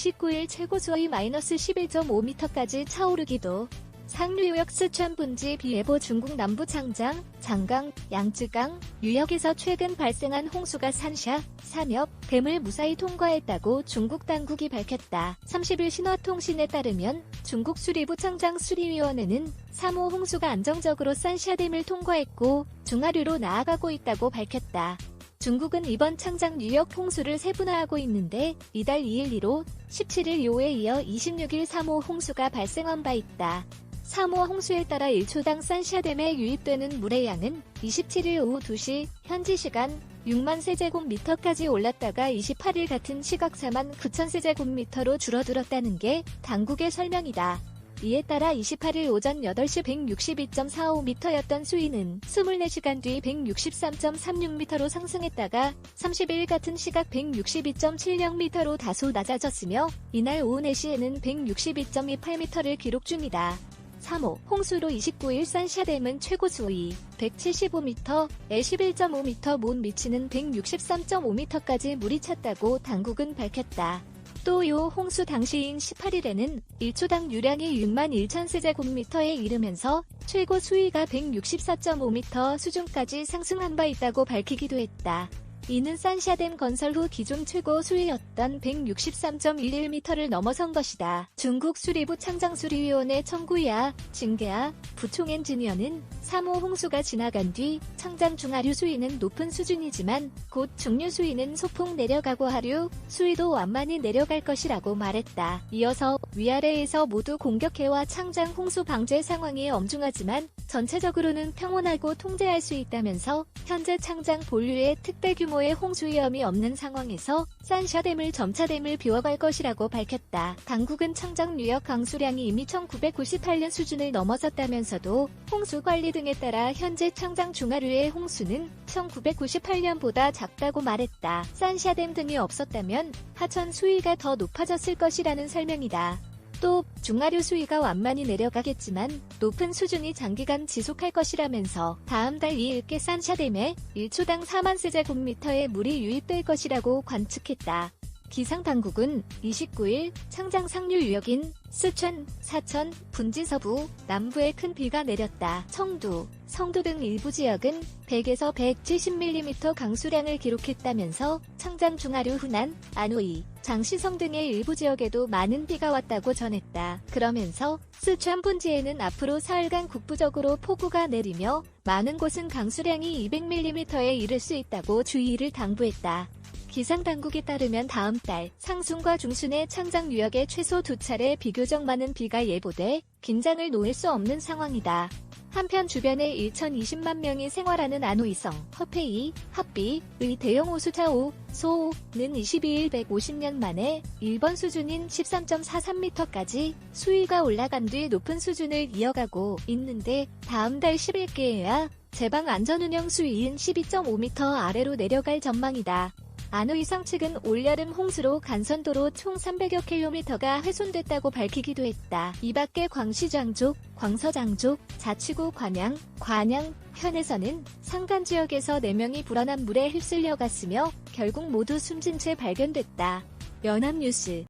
29일 최고수의 마이너스 11.5m까지 차오르기도 상류역 스촨 분지 비예보 중국 남부 창장, 장강, 양쯔강, 유역에서 최근 발생한 홍수가 산샤, 삼엽, 댐을 무사히 통과했다고 중국 당국이 밝혔다. 30일 신화통신에 따르면 중국 수리부 창장 수리위원회는 3호 홍수가 안정적으로 산샤댐을 통과했고 중하류로 나아가고 있다고 밝혔다. 중국은 이번 창장 유역 홍수를 세분화하고 있는데 이달 2일 2로 17일 요에 이어 26일 3호 홍수가 발생한 바 있다. 3호 홍수에 따라 1초당 산샤댐에 유입되는 물의 양은 27일 오후 2시 현지 시간 6만 세제곱미터까지 올랐다가 28일 같은 시각 4만 9천 세제곱미터로 줄어들었다는 게 당국의 설명이다. 이에 따라 28일 오전 8시 162.45m였던 수위는 24시간 뒤 163.36m로 상승했다가 30일 같은 시각 162.70m로 다소 낮아졌으며 이날 오후 4시에는 162.28m를 기록 중이다. 3호 홍수로 29일 산샤댐은 최고 수위 175m에 11.5m 못 미치는 163.5m까지 물이 찼다고 당국은 밝혔다. 또 요 홍수 당시인 18일에는 1초당 유량이 6만 1천 세제곱미터에 이르면서 최고 수위가 164.5m 수준까지 상승한 바 있다고 밝히기도 했다. 이는 산샤댐 건설 후 기존 최고 수위였던 163.11m를 넘어선 것이다. 중국 수리부 창장수리위원회 청구야, 징계야, 부총 엔지니어는 3호 홍수가 지나간 뒤 청장 중하류 수위는 높은 수준이지만 곧 중류 수위는 소폭 내려가고 하류 수위도 완만히 내려갈 것이라고 말했다. 이어서 위아래에서 모두 공격해와 창장 홍수 방제 상황이 엄중하지만 전체적으로는 평온하고 통제할 수 있다면서 현재 창장 본류의 특대 규모의 홍수 위험이 없는 상황에서 산샤댐을 점차댐을 비워갈 것이라고 밝혔다. 당국은 창장 유역 강수량이 이미 1998년 수준을 넘어섰다면서도 홍수 관리 등에 따라 현재 창장 중하류의 홍수는 1998년보다 작다고 말했다. 산샤댐 등이 없었다면 하천 수위가 더 높아졌을 것이라는 설명이다. 또 중하류 수위가 완만히 내려가겠지만 높은 수준이 장기간 지속할 것이라면서 다음 달 2일께 산샤댐에 1초당 4만 세제곱미터의 물이 유입될 것이라고 관측했다. 기상당국은 29일 창장 상류 유역인 쓰촨, 사천, 분지 서부, 남부에 큰 비가 내렸다. 청두, 성도 등 일부 지역은 100에서 170mm 강수량을 기록했다면서 창장 중하류 후난, 안우이, 장시성 등의 일부 지역에도 많은 비가 왔다고 전했다. 그러면서 쓰촨 분지에는 앞으로 사흘간 국부적으로 폭우가 내리며 많은 곳은 강수량이 200mm에 이를 수 있다고 주의를 당부했다. 기상당국에 따르면 다음 달 상순과 중순에 창장 유역에 최소 두 차례 비교적 많은 비가 예보돼 긴장을 놓을 수 없는 상황이다. 한편 주변에 1,020만 명이 생활하는 안호이성, 허페이, 합비의 대형 호수차 오, 소는 22일 150년 만에 일본 수준인 13.43m까지 수위가 올라간 뒤 높은 수준을 이어가고 있는데 다음 달 10일께야 제방 안전운영 수위인 12.5m 아래로 내려갈 전망이다. 안우이성 측은 올여름 홍수로 간선도로 총 300여 킬로미터가 훼손됐다고 밝히기도 했다. 이 밖에 광시장족, 광서장족, 자치구 관양, 관양, 현에서는 상간 지역에서 4명이 불어난 물에 휩쓸려 갔으며 결국 모두 숨진 채 발견됐다. 연합뉴스